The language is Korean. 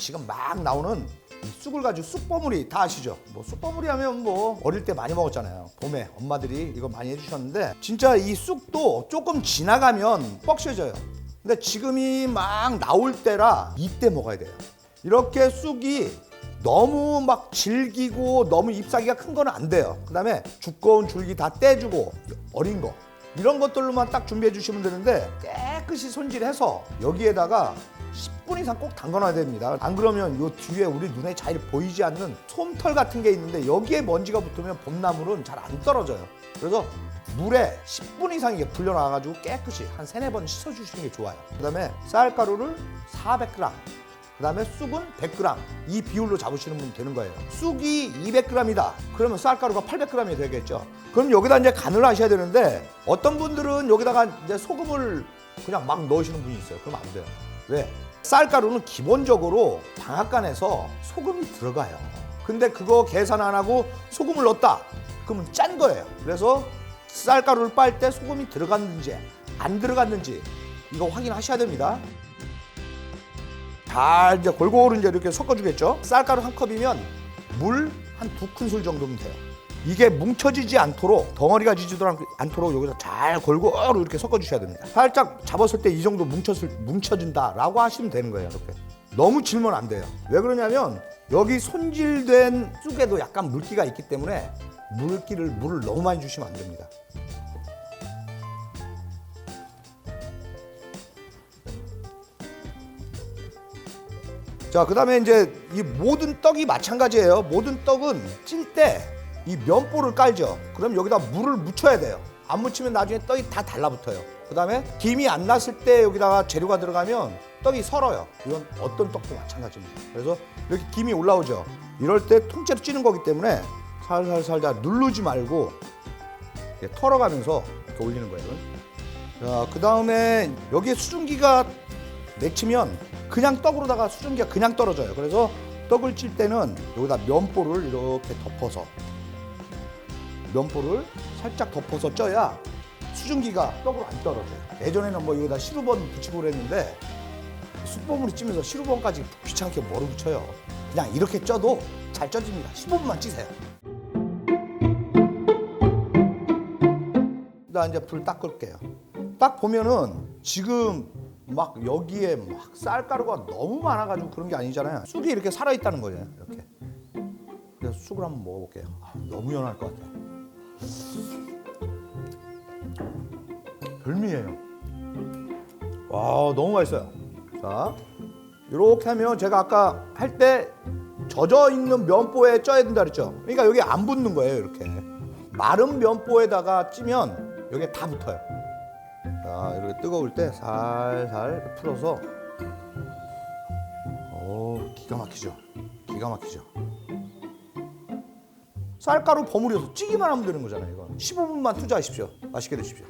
지금 막 나오는 이 쑥을 가지고 쑥버무리 다 아시죠? 뭐 쑥버무리 하면 뭐 어릴 때 많이 먹었잖아요. 봄에 엄마들이 이거 많이 해주셨는데 진짜 이 쑥도 조금 지나가면 뻑셔져요. 근데 지금이 막 나올 때라 이때 먹어야 돼요. 이렇게 쑥이 너무 막 질기고 너무 잎사귀가 큰 거는 안 돼요. 그 다음에 두꺼운 줄기 다 떼주고 어린 거 이런 것들로만 딱 준비해 주시면 되는데 깨끗이 손질해서 여기에다가 10분 이상 꼭 담가놔야 됩니다. 안 그러면 요 뒤에 우리 눈에 잘 보이지 않는 솜털 같은 게 있는데 여기에 먼지가 붙으면 봄나물은 잘 안 떨어져요. 그래서 물에 10분 이상 이게 불려놔가지고 깨끗이 한 세네 번 씻어주시는 게 좋아요. 그 다음에 쌀가루를 400g, 그 다음에 쑥은 100g 이 비율로 잡으시는 분 되는 거예요. 쑥이 200g이다. 그러면 쌀가루가 800g이 되겠죠. 그럼 여기다 이제 간을 하셔야 되는데 어떤 분들은 여기다가 이제 소금을 그냥 막 넣으시는 분이 있어요. 그러면 안 돼요. 왜? 쌀가루는 기본적으로 방앗간에서 소금이 들어가요. 근데 그거 계산 안 하고 소금을 넣었다. 그러면 짠 거예요. 그래서 쌀가루를 빨 때 소금이 들어갔는지 안 들어갔는지 이거 확인하셔야 됩니다. 잘 이제 골고루 이제 이렇게 섞어주겠죠. 쌀가루 한 컵이면 물 한 두 큰술 정도면 돼요. 이게 뭉쳐지지 않도록 덩어리가 지지도 않- 않도록 여기서 잘 골고루 이렇게 섞어주셔야 됩니다. 살짝 잡았을 때 이 정도 뭉쳤을 뭉쳐진다라고 하시면 되는 거예요. 이렇게 너무 질면 안 돼요. 왜 그러냐면 여기 손질된 쑥에도 약간 물기가 있기 때문에 물기를 물을 너무 많이 주시면 안 됩니다. 자, 그 다음에 이제 이 모든 떡이 마찬가지예요. 모든 떡은 찔 때 이 면보를 깔죠. 그럼 여기다 물을 묻혀야 돼요. 안 묻히면 나중에 떡이 다 달라붙어요. 그 다음에 김이 안 났을 때 여기다가 재료가 들어가면 떡이 설어요. 이건 어떤 떡도 마찬가지입니다. 그래서 이렇게 김이 올라오죠. 이럴 때 통째로 찌는 거기 때문에 살살살 다 누르지 말고 털어가면서 이렇게 올리는 거예요. 자, 그 다음에 여기에 수증기가 맺히면 그냥 떡으로다가 수증기가 그냥 떨어져요. 그래서 떡을 찔 때는 여기다 면보를 이렇게 덮어서 면보를 살짝 덮어서 쪄야 수증기가 떡으로 안 떨어져요. 예전에는 뭐 여기다 시루번 붙이고 그랬는데 숯버무리 찌면서 시루번까지 귀찮게 뭐를 붙여요. 그냥 이렇게 쪄도 잘 쪄집니다. 15분만 찌세요. 나 이제 불 딱 끌게요. 딱 보면은 지금 막 여기에 막 쌀가루가 너무 많아가지고 그런 게 아니잖아요. 쑥이 이렇게 살아 있다는 거예요. 이렇게. 그래서 쑥을 한번 먹어볼게요. 아, 너무 연할 것 같아요. 별미예요. 와 너무 맛있어요. 자 이렇게 하면 제가 아까 할 때 젖어 있는 면보에 쪄야 된다 그랬죠. 그러니까 여기 안 붙는 거예요. 이렇게 마른 면보에다가 찌면 여기에 다 붙어요. 자 이렇게 뜨거울 때 살살 풀어서 오 기가 막히죠. 기가 막히죠. 쌀가루 버무려서 찌기만 하면 되는 거잖아요. 이거 15분만 투자하십시오. 맛있게 드십시오.